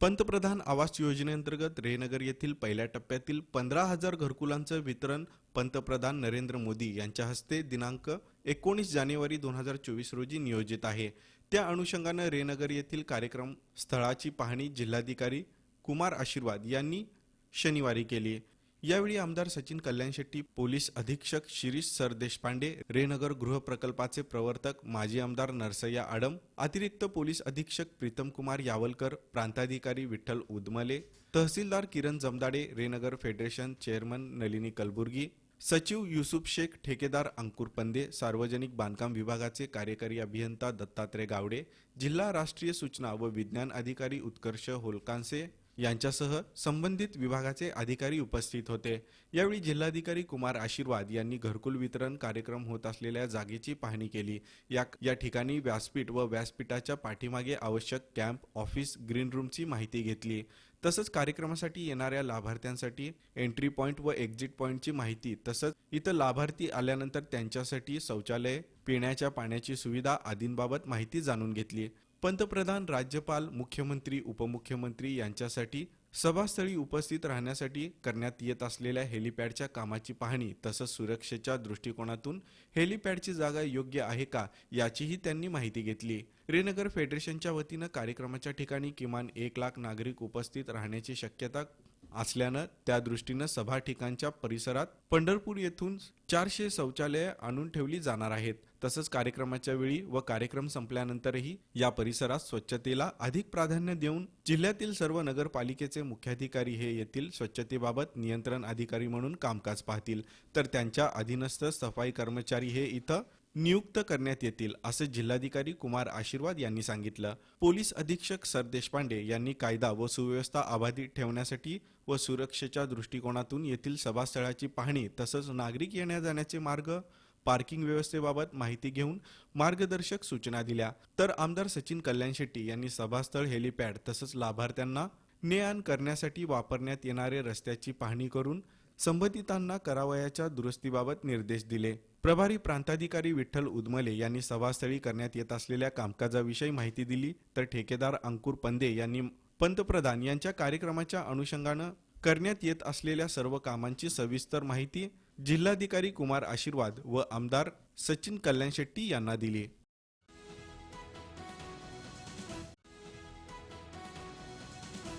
पंतप्रधान आवास योजनेअंतर्गत रेनगर येथील पहिल्या टप्प्यातील पंधरा हजार घरकुलांचं वितरण पंतप्रधान नरेंद्र मोदी यांच्या हस्ते दिनांक एकोणीस जानेवारी दोन हजार चोवीस रोजी नियोजित आहे. त्या अनुषंगानं रेनगर येथील कार्यक्रम स्थळाची पाहणी जिल्हाधिकारी कुमार आशीर्वाद यांनी शनिवारी केली यावेळी आमदार सचिन कल्याण शेट्टी पोलीस अधीक्षक शिरीष सरदेशपांडे रेनगर गृह प्रकल्पाचे प्रवर्तक माजी आमदार नरसय्या आडम अतिरिक्त पोलीस अधीक्षक प्रीतम कुमार यावलकर प्रांताधिकारी विठ्ठल उदमले तहसीलदार किरण जमदाडे रेनगर फेडरेशन चेअरमन नलिनी कलबुर्गी सचिव युसुफ शेख ठेकेदार अंकुर पंदे सार्वजनिक बांधकाम विभागाचे कार्यकारी अभियंता दत्तात्रय गावडे जिल्हा राष्ट्रीय सूचना व विज्ञान अधिकारी उत्कर्ष होलकांसे यांच्यासह संबंधित विभागाचे अधिकारी उपस्थित होते. यावेळी जिल्हाधिकारी कुमार आशीर्वाद यांनी घरकुल वितरण कार्यक्रम होत असलेल्या जागेची पाहणी केली. या या ठिकाणी व्यासपीठ व व्यासपीठाच्या पाठीमागे आवश्यक कॅम्प ऑफिस ग्रीन रूमची माहिती घेतली. तसंच कार्यक्रमासाठी येणाऱ्या लाभार्थ्यांसाठी एंट्री पॉईंट व एक्झिट पॉईंटची माहिती तसंच इथं लाभार्थी आल्यानंतर त्यांच्यासाठी शौचालय पिण्याच्या पाण्याची सुविधा आदींबाबत माहिती जाणून घेतली. पंतप्रधान राज्यपाल मुख्यमंत्री उपमुख्यमंत्री यांच्यासाठी सभास्थळी उपस्थित राहण्यासाठी करण्यात येत असलेल्या हेलिपॅडच्या कामाची पाहणी तसंच सुरक्षेच्या दृष्टिकोनातून हेलिपॅडची जागा योग्य आहे का याचीही त्यांनी माहिती घेतली. रेनगर फेडरेशनच्या वतीनं कार्यक्रमाच्या ठिकाणी किमान एक लाख नागरिक उपस्थित राहण्याची शक्यता असल्यानं त्या दृष्टीनं सभा ठिकाणच्या परिसरात पंढरपूर येथून चारशे शौचालये आणून ठेवली जाणार आहेत. तसंच कार्यक्रमाच्या वेळी व कार्यक्रम संपल्यानंतरही या परिसरात स्वच्छतेला अधिक प्राधान्य देऊन जिल्ह्यातील सर्व नगरपालिकेचे मुख्याधिकारी हे येथील स्वच्छतेबाबत नियंत्रण अधिकारी म्हणून कामकाज पाहतील. तर त्यांच्या अधीनस्थ सफाई कर्मचारी हे इथं नियुक्त करण्यात येतील असे जिल्हाधिकारी कुमार आशीर्वाद यांनी सांगितलं. पोलीस अधीक्षक सर देशपांडे यांनी कायदा व सुव्यवस्था अबाधित ठेवण्यासाठी व सुरक्षेच्या दृष्टिकोनातून येथील सभास्थळाची पाहणी तसंच नागरिक येण्या जाण्याचे मार्ग पार्किंग व्यवस्थेबाबत माहिती घेऊन मार्गदर्शक सूचना दिल्या. तर आमदार सचिन कल्याण शेट्टी यांनी सभास्थळ हेलिपॅड तसंच लाभार्थ्यांना ने आण करण्यासाठी वापरण्यात येणारे रस्त्याची पाहणी करून संबंधितांना करावयाच्या दुरुस्तीबाबत निर्देश दिले. प्रभारी प्रांताधिकारी विठ्ठल उदमले यांनी सभास्थळी करण्यात येत असलेल्या कामकाजाविषयी माहिती दिली. तर ठेकेदार अंकुर पंदे यांनी पंतप्रधान यांच्या कार्यक्रमाच्या अनुषंगानं करण्यात येत असलेल्या सर्व कामांची सविस्तर माहिती जिल्हाधिकारी कुमार आशीर्वाद व आमदार सचिन कल्याण शेट्टी यांना दिली.